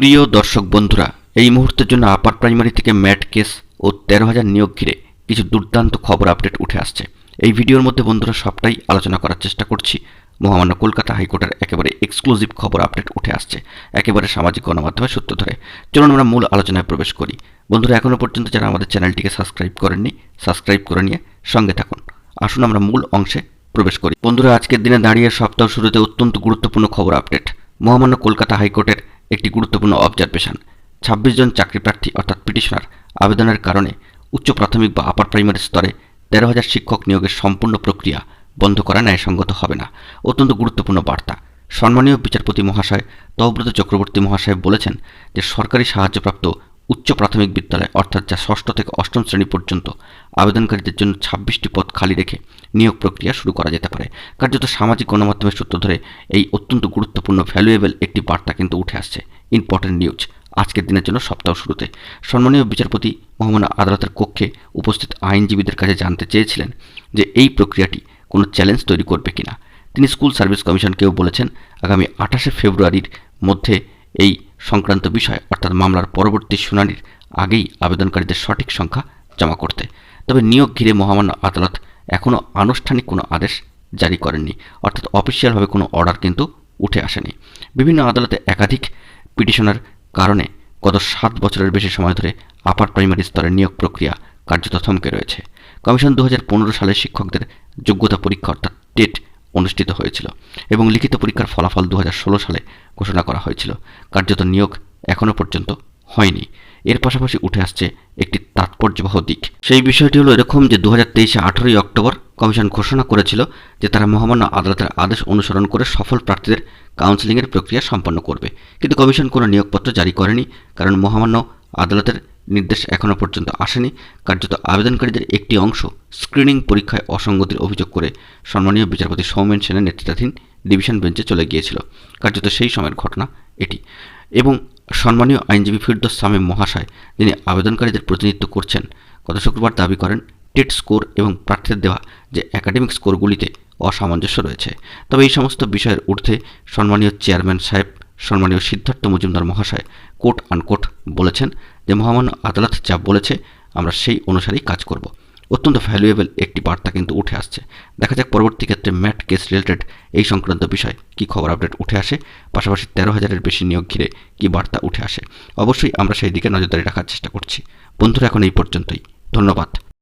প্রিয় দর্শক বন্ধুরা, এই মুহূর্তের জন্য আপার প্রাইমারি থেকে ম্যাট কেস ও তেরো হাজার নিয়োগ ঘিরে কিছু দুর্দান্ত খবর আপডেট উঠে আসছে। এই ভিডিওর মধ্যে বন্ধুরা সবটাই আলোচনা করার চেষ্টা করছি। মহামান্য কলকাতা হাইকোর্টের একেবারে এক্সক্লুসিভ খবর আপডেট উঠে আসছে, একেবারে সামাজিক গণমাধ্যমে সূত্র ধরে। চলুন আমরা মূল আলোচনায় প্রবেশ করি। বন্ধুরা এখনও পর্যন্ত যারা আমাদের চ্যানেলটিকে সাবস্ক্রাইব করেননি সাবস্ক্রাইব করে নিয়ে সঙ্গে থাকুন। আসুন আমরা মূল অংশে প্রবেশ করি। বন্ধুরা, আজকের দিনে দাঁড়িয়ে সপ্তাহ শুরুতে অত্যন্ত গুরুত্বপূর্ণ খবর আপডেট মহামান্য কলকাতা হাইকোর্টের একটি গুরুত্বপূর্ণ অবজারভেশন। ছাব্বিশ জন চাকরি প্রার্থী অর্থাৎ পিটিশনার আবেদনের কারণে উচ্চ প্রাথমিক বা আপার প্রাইমারি স্তরে তেরো হাজার শিক্ষক নিয়োগের সম্পূর্ণ প্রক্রিয়া বন্ধ করা ন্যায়সঙ্গত হবে না। অত্যন্ত গুরুত্বপূর্ণ বার্তা। সম্মানীয় বিচারপতি মহাশয় তহব্রত চক্রবর্তী মহাশয় বলেছেন যে সরকারি সাহায্যপ্রাপ্ত উচ্চ প্রাথমিক বিদ্যালয়, অর্থাৎ যা ষষ্ঠ থেকে অষ্টম শ্রেণি পর্যন্ত আবেদনকারীদের জন্য ছাব্বিশটি পদ খালি রেখে নিয়োগ প্রক্রিয়া শুরু করা যেতে পারে। কার্যত সামাজিক গণমাধ্যমের সূত্র ধরে এই অত্যন্ত গুরুত্বপূর্ণ ভ্যালুয়েবল একটি বার্তা কিন্তু উঠে আসছে। ইম্পর্টেন্ট নিউজ আজকের দিনের জন্য সপ্তাহ শুরুতে। সম্মানীয় বিচারপতি মহামান্য আদালতের কক্ষে উপস্থিত আইনজীবীদের কাছে জানতে চেয়েছিলেন যে এই প্রক্রিয়াটি কোনো চ্যালেঞ্জ তৈরি করবে কিনা। তিনি স্কুল সার্ভিস কমিশনকেও বলেছেন, আগামী আঠাশে ফেব্রুয়ারির মধ্যে এই সংক্রান্ত বিষয়, অর্থাৎ মামলার পরবর্তী শুনানির আগেই আবেদনকারীদের সঠিক সংখ্যা জমা করতে। তবে নিয়োগ ঘিরে মহামান্য আদালত এখনও আনুষ্ঠানিক কোনো আদেশ জারি করেননি, অর্থাৎ অফিসিয়ালভাবে কোনো অর্ডার কিন্তু উঠে আসেনি। বিভিন্ন আদালতে একাধিক পিটিশনের কারণে গত সাত বছরের বেশি সময় ধরে আপার প্রাইমারি স্তরের নিয়োগ প্রক্রিয়া কার্যত থমকে রয়েছে। কমিশন দু হাজার পনেরো সালে শিক্ষকদের যোগ্যতা পরীক্ষা, অর্থাৎ টেট, অনুষ্ঠিত হয়েছিল এবং লিখিত পরীক্ষার ফলাফল দু হাজার ষোলো সালে ঘোষণা করা হয়েছিল। কার্যত নিয়োগ এখনও পর্যন্ত হয়নি। এর পাশাপাশি উঠে আসছে একটি তাৎপর্যবহ দিক। সেই বিষয়টি হলো এরকম যে দু হাজার তেইশে আঠেরোই অক্টোবর কমিশন ঘোষণা করেছিল যে তারা মহামান্য আদালতের আদেশ অনুসরণ করে সফল প্রার্থীদের কাউন্সেলিংয়ের প্রক্রিয়া সম্পন্ন করবে। কিন্তু কমিশন কোনো নিয়োগপত্র জারি করেনি, কারণ মহামান্য আদালতের নির্দেশ এখনও পর্যন্ত আসেনি। কার্যত আবেদনকারীদের একটি অংশ স্ক্রিনিং পরীক্ষায় অসঙ্গতির অভিযোগ করে সম্মানীয় বিচারপতি সৌমেন সেনের নেতৃত্বাধীন ডিভিশন বেঞ্চে চলে গিয়েছিল। কার্যত সেই সময়ের ঘটনা এটি। এবং সম্মানীয় আইনজীবী ফিরদোস সামিম মহাশয়, যিনি আবেদনকারীদের প্রতিনিধিত্ব করছেন, গত শুক্রবার দাবি করেন, টেট স্কোর এবং প্রার্থীদের দেওয়া যে একাডেমিক স্কোরগুলিতে অসামঞ্জস্য রয়েছে। তবে এই সমস্ত বিষয়ের ঊর্ধ্বে সম্মানীয় চেয়ারম্যান সাহেব, সম্মানীয় সিদ্ধার্থ মজুমদার মহাশয় কোট আনকোট বলেছেন যে, মহামান্য আদালত যা বলেছে, আমরা সেই অনুসারেই কাজ করব। অত্যন্ত ভ্যালুয়েবল একটি বার্তা কিন্তু উঠে আসছে। দেখা যাক পরবর্তী ক্ষেত্রে ম্যাট কেস রিলেটেড এই সংক্রান্ত বিষয় কি খবর আপডেট উঠে আসে, পাশাপাশি তেরো হাজারের বেশি নিয়োগ ঘিরে কি বার্তা উঠে আসে। অবশ্যই আমরা সেই দিকে নজরদারি রাখার চেষ্টা করছি। বন্ধুরা, এখন এই পর্যন্তই। ধন্যবাদ।